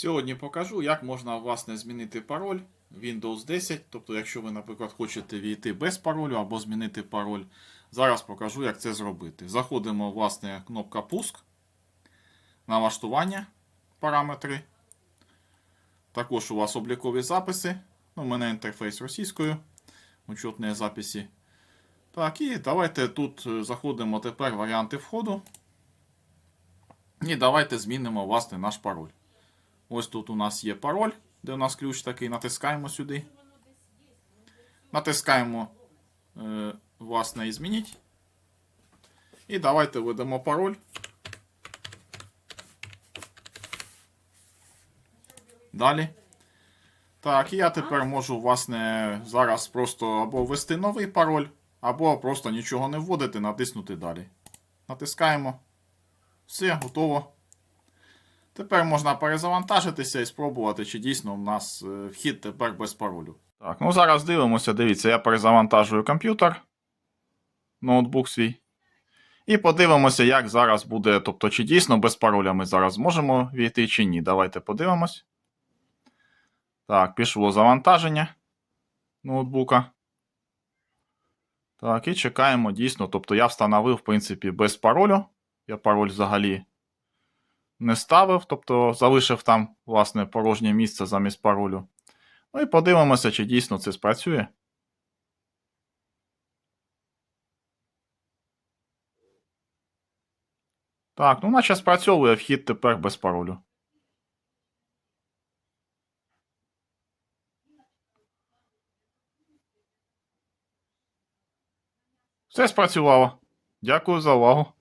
Сьогодні покажу, як можна власне змінити пароль Windows 10. Тобто, якщо ви, наприклад, хочете війти без паролю або змінити пароль. Зараз покажу, як це зробити. Заходимо, власне, кнопка Пуск, налаштування, параметри. Також у вас облікові записи. Ну, у мене інтерфейс російською. Учетні записи. Так, і давайте тут е, заходимо тепер варіанти входу. І давайте змінимо власне наш пароль. Ось тут у нас є пароль, де у нас ключ такий. Натискаємо сюди. Натискаємо, е, власне, і змініть. І давайте введемо пароль. Далі. Так, і я тепер можу, власне, зараз просто або ввести новий пароль, або просто нічого не вводити, натиснути далі. Натискаємо. Все, готово. Тепер можна перезавантажитися і спробувати, чи дійсно в нас е, вхід тепер без паролю. Так, ну зараз дивимося, дивіться, я перезавантажую комп'ютер, ноутбук свій. І подивимося, як зараз буде, тобто, чи дійсно без пароля ми зараз зможемо війти, чи ні. Давайте подивимось. Так, пішло завантаження ноутбука. Так, і чекаємо дійсно. Тобто я встановив, в принципі, без паролю. Я пароль взагалі не ставив, тобто залишив там, власне, порожнє місце замість паролю. Ну і подивимося, чи дійсно це спрацює. Так, ну наче спрацьовує вхід тепер без паролю. Все спрацювало. Дякую за увагу.